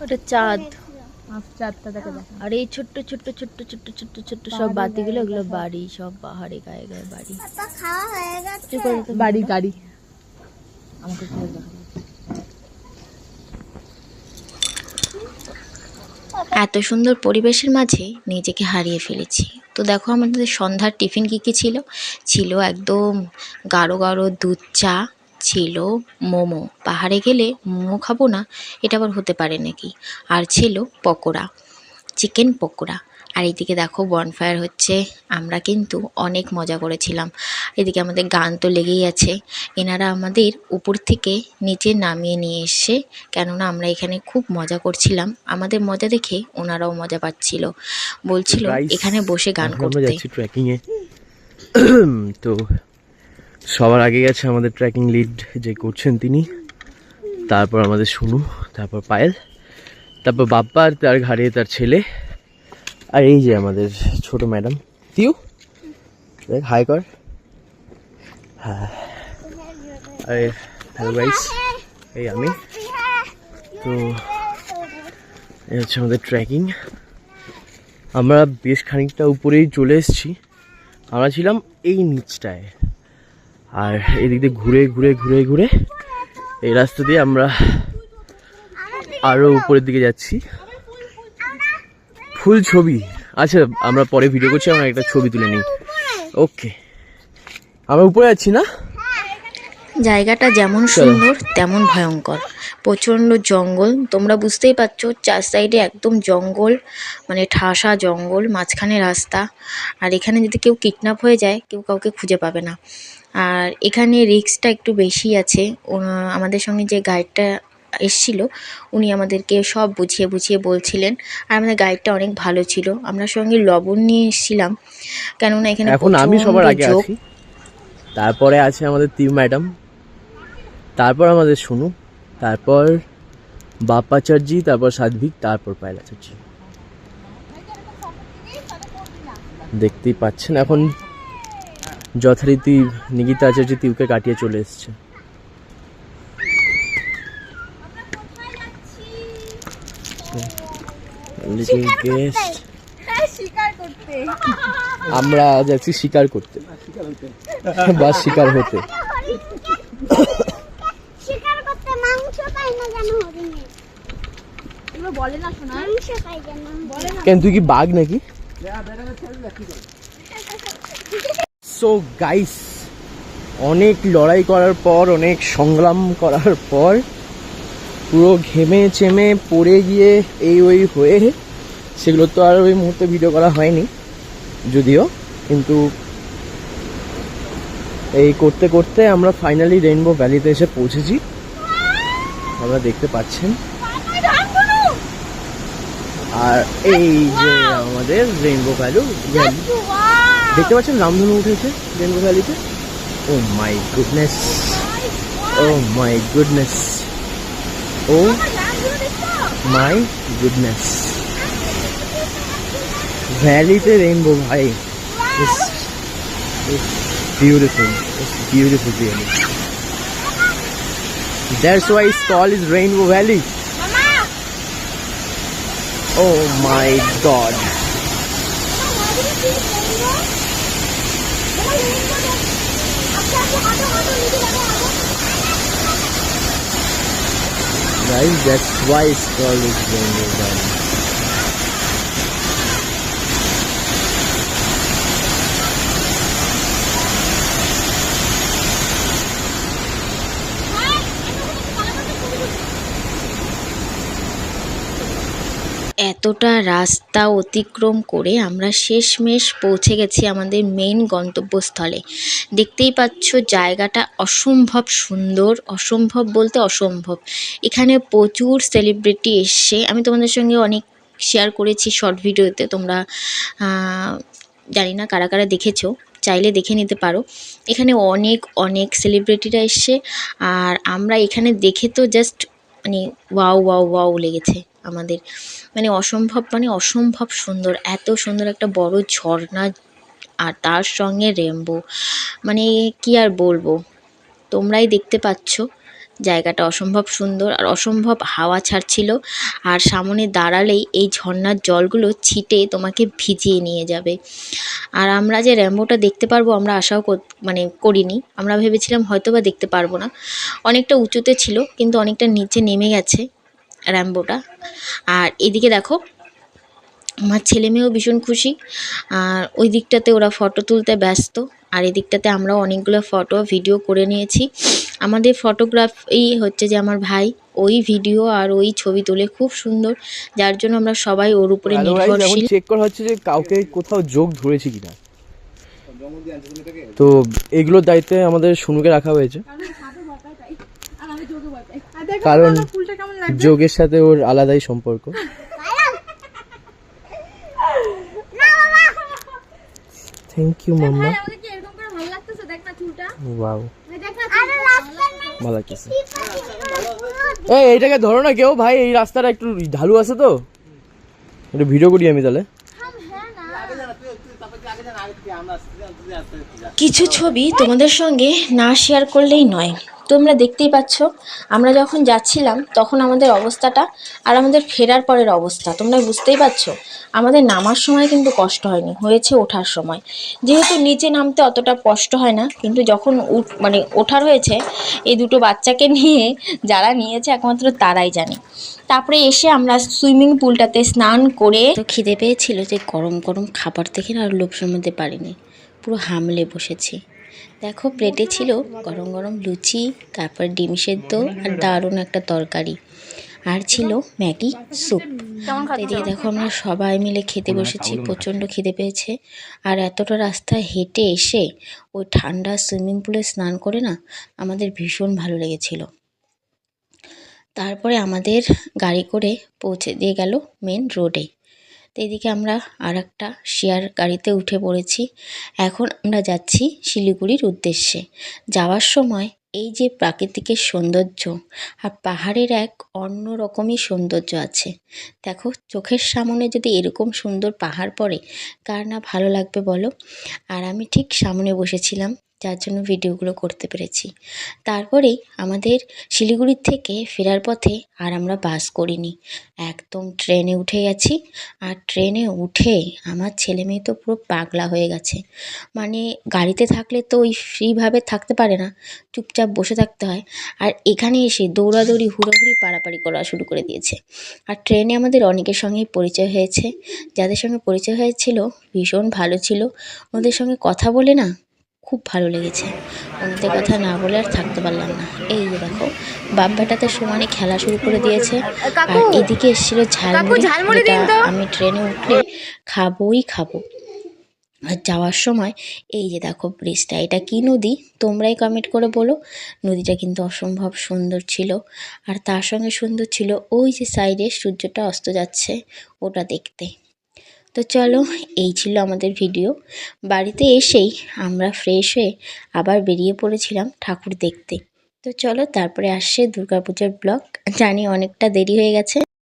ওটা চাঁদ। আর এই ছোট্ট ছোট্ট ছোট্ট ছোট্ট ছোট্ট ছোট্ট সব বাতিগুলো ওগুলো বাড়ি সব পাহাড়ে গায়ে গায়ে বাড়ি। খাওয়া গেছে। কি করে তো- বাড়ি গাড়ি। আমাকে এত সুন্দর পরিবেশের মাঝে নিজেকে হারিয়ে ফেলেছি। তো দেখো আমাদের সন্ধ্যার টিফিন কী কী ছিল? ছিল একদম গাঢ় গাঢ় দুধ চা ছিল মোমো। পাহাড়ে গেলে মোমো খাব না এটা আবার হতে পারে নাকি? আর ছিল পকোড়া চিকেন পকোড়া। আর এইদিকে দেখো বনফায়ার হচ্ছে আমরা কিন্তু অনেক মজা করেছিলাম। এদিকে আমাদের গান তো লেগেই আছে। এনারা আমাদের উপর থেকে নিচে নামিয়ে নিয়ে এসে কেননা আমরা এখানে খুব মজা করছিলাম। আমাদের মজা দেখে ওনারাও মজা পাচ্ছিল। বলছিল এখানে বসে গান করতে। তো সবার আগে গেছে আমাদের ট্রেকিং লিড যে করছেন তিনি। তারপর আমাদের শুনু তারপর পায়েল, তারপর বাপ্পা আর তার ঘাড়ে তার ছেলে। আর এই যে আমাদের ছোট ম্যাডাম তিউ, দেখ হাই কর। হ্যাঁ। হ্যালো গাইস এই আমি। তো এই হচ্ছে আমাদের ট্রেকিং আমরা বেশ খানিকটা উপরেই চলে এসেছি। আমরা ছিলাম এই নিচটায়। আর এদিক দিয়ে ঘুরে ঘুরে ঘুরে ঘুরে এই রাস্তা দিয়ে আমরা আরও উপরের দিকে যাচ্ছি। ফুল ছবি। আচ্ছা আমরা পরে ভিডিও করছি আমরা একটা ছবি তুলে নিই। ওকে আমরা উপরে যাচ্ছি না? জায়গাটা যেমন সুন্দর তেমন ভয়ঙ্কর। প্রচণ্ড জঙ্গল। তোমরা বুঝতেই পারছ চার সাইডে একদম জঙ্গল মানে ঠাসা জঙ্গল মাঝখানে রাস্তা। আর এখানে যদি কেউ কিডন্যাপ হয়ে যায় কেউ কাউকে খুঁজে পাবে না। আর এখানে রিস্কটা একটু বেশি আছে। ও- আমাদের সঙ্গে যে গাইডটা এসছিল উনি আমাদেরকে সব বুঝিয়ে বুঝিয়ে বলছিলেন। আর আমাদের গাইডটা অনেক ভালো ছিল। আমরা সঙ্গে লবণ নিয়ে এসেছিলাম। কেননা এখানে এখন আমি সবার আগে আছি। তারপরে আছে আমাদের তিউ ম্যাডাম। তারপর আমাদের শুনু তারপর বাপ্পাচার্জি তারপর সাধ্বিক তারপর পায়লা চার্জি দেখতেই পাচ্ছেন এখন যথারীতি নিকিতা আচার্য তিউকে কাটিয়ে চলে এসছে. শিকার আমরা যাচ্ছি শিকার করতে। বা শিকার হতে। শিকার করতে মাংস পাই না জানো হরিণে? এগুলো বলে না শোনা। মাংস পাই যেন বলে কেন তুই কি বাঘ নাকি? সো গাইস অনেক লড়াই করার পর অনেক সংগ্রাম করার পর পুরো ঘেমে চেমে পড়ে গিয়ে এই ওই হয়ে সেগুলো তো আর ওই মুহূর্তে ভিডিও করা হয়নি যদিও কিন্তু এই করতে করতে আমরা ফাইনালি রেইনবো ভ্যালিতে এসে পৌঁছেছি। আমরা দেখতে পাচ্ছেন। আর এই যে আমাদের রেইনবো ভ্যালু ভ্যালি দেখতে পাচ্ছেন রামধনু উঠেছে রেইনবো ভ্যালিতে? ও my goodness. Oh my goodness. Oh my goodness. ভ্যালিতে rainbow ভাই। Beautiful beautiful really That's why it's called is Rainbow Valley. Oh my god. Guys, that's why it's called is Rainbow Valley. এতটা রাস্তা অতিক্রম করে আমরা শেষমেশ পৌঁছে গেছি আমাদের মেইন গন্তব্যস্থলে। দেখতেই পাচ্ছ জায়গাটা অসম্ভব সুন্দর, অসম্ভব বলতে অসম্ভব। এখানে প্রচুর সেলিব্রিটি এসছে। আমি তোমাদের সঙ্গে অনেক শেয়ার করেছি শর্ট ভিডিওতে তোমরা জানি না কারা কারা দেখেছ, চাইলে দেখে নিতে পারো। এখানে অনেক অনেক সেলিব্রিটিরা এসছে। আর আমরা এখানে দেখে তো জাস্ট মানে ওয়াও ওয়াও ওয়াও লেগেছে। আমাদের মানে অসম্ভব মানে অসম্ভব সুন্দর, এত সুন্দর একটা বড় ঝর্ণা আর তার সঙ্গে রেমবো মানে কি আর বলব? তোমরাই দেখতে পাচ্ছ জায়গাটা অসম্ভব সুন্দর আর অসম্ভব হাওয়া ছাড়ছিল আর সামনে দাঁড়ালেই এই ঝর্ণার জলগুলো ছিটে তোমাকে ভিজিয়ে নিয়ে যাবে। আর আমরা যে র্যাম্বোটা দেখতে পারব আমরা আশাও মানে করিনি। আমরা ভেবেছিলাম হয়তো বা দেখতে পারব না। অনেকটা উঁচুতে ছিল কিন্তু অনেকটা নিচে নেমে গেছে। র্যাম্বোটা। আর এদিকে দেখো আমার ছেলে মেয়েও ভীষণ খুশি। আর ওই দিকটাতে ওরা ফটো তুলতে ব্যস্ত আর এদিকটাতে আমরাও অনেকগুলো ফটো ভিডিও করে নিয়েছি। আমাদের ফটোগ্রাফি হচ্ছে যে আমার ভাই ওই ভিডিও আর ওই ছবি তোলে খুব সুন্দর। যার জন্য আমরা সবাই ওর উপরে নির্ভরশীল। চেক করা হচ্ছে যে কাউকে কোথাও যোগ ধরেছে কিনা। তো এগুলোর দায়িত্বে আমাদের শুনুকে রাখা হয়েছে। আর আমি যোগে ভয় পাই আর দেখো কারণ যোগের সাথে ওর আলাদাই সম্পর্ক। থ্যাংক ইউ মাম্মা। ভালো লাগতেছে? ওয়াও ভালো লাগছে এই এইটাকে ধরো না কেউ। ভাই এই রাস্তাটা একটু ঢালু আছে তো। একটু ভিডিও করি আমি তাহলে। কিছু ছবি তোমাদের সঙ্গে না শেয়ার করলেই নয়। তোমরা দেখতেই পাচ্ছ, আমরা যখন যাচ্ছিলাম তখন আমাদের অবস্থাটা আর আমাদের ফেরার পরের অবস্থা। তোমরা বুঝতেই পারছ, আমাদের নামার সময় কিন্তু কষ্ট হয়নি, হয়েছে ওঠার সময়। যেহেতু নিচে নামতে অতটা কষ্ট হয় না, কিন্তু যখন উঠ মানে ওঠার হয়েছে, এই দুটো বাচ্চাকে নিয়ে যারা নিয়েছে একমাত্র তারাই জানে। তারপরে এসে আমরা সুইমিং পুলটাতে স্নান করে খিদে পেয়েছিল যে গরম গরম খাবার দেখে আর লোভ সামলাতে পারিনি। পুরো হামলে বসেছি। দেখো প্লেটে ছিল গরম গরম লুচি তারপর ডিম সেদ্ধ আর দারুণ একটা তরকারি। আর ছিল ম্যাগি স্যুপ। এদিকে দেখো আমরা সবাই মিলে খেতে বসেছি প্রচণ্ড খিদে পেয়েছে। আর এতটা রাস্তা হেঁটে এসে ওই ঠান্ডা সুইমিং পুলে স্নান করে না আমাদের ভীষণ ভালো লেগেছিল। তারপরে আমাদের গাড়ি করে পৌঁছে দিয়ে গেল মেন রোডে তো এদিকে আমরা আর একটা শেয়ার গাড়িতে উঠে পড়েছি। এখন আমরা যাচ্ছি শিলিগুড়ির উদ্দেশ্যে। যাওয়ার সময় এই যে প্রাকৃতিকের সৌন্দর্য আর পাহাড়ের এক অন্য রকমই সৌন্দর্য আছে। দেখো, চোখের সামনে যদি এরকম সুন্দর পাহাড় পড়ে, কার না ভালো লাগবে বলো? আর আমি ঠিক সামনে বসেছিলাম। যার জন্য ভিডিওগুলো করতে পেরেছি। তারপরেই আমাদের শিলিগুড়ির থেকে ফেরার পথে আর আমরা বাস করিনি। একদম ট্রেনে উঠে গেছি আর ট্রেনে উঠে আমার ছেলে মেয়ে তো পুরো পাগলা হয়ে গেছে। মানে গাড়িতে থাকলে তো ওই ফ্রিভাবে থাকতে পারে না, চুপচাপ বসে থাকতে হয়। আর এখানে এসে দৌড়াদৌড়ি, হুড়োহুড়ি পাড়াপাড়ি করা শুরু করে দিয়েছে। আর ট্রেনে আমাদের অনেকের সঙ্গেই পরিচয় হয়েছে। যাদের সঙ্গে পরিচয় হয়েছিল, ভীষণ ভালো ছিল। ওদের সঙ্গে কথা বলে না খুব ভালো লেগেছে। ওনাদের কথা না বলে আর থাকতে পারলাম না। এই যে দেখো বাব্বাটাতে সমানে খেলা শুরু করে দিয়েছে। আর এদিকে এসেছিল ঝালমুড়ি। আমি ট্রেনে উঠলে খাবোই খাব। আর যাওয়ার সময় এই যে দেখো ব্রিজটা এটা কি নদী? তোমরাই কমেন্ট করে বলো। নদীটা কিন্তু অসম্ভব সুন্দর ছিল। আর তার সঙ্গে সুন্দর ছিল ওই যে সাইডে সূর্যটা অস্ত যাচ্ছে ওটা দেখতে। তো চলো, এই ছিল আমাদের ভিডিও। বাড়িতে এসেই আমরা ফ্রেশ হয়ে আবার বেরিয়ে পড়েছিলাম ঠাকুর দেখতে। তো চলো, তারপরে আসছে দুর্গাপূজার ব্লগ জানি অনেকটা দেরি হয়ে গেছে।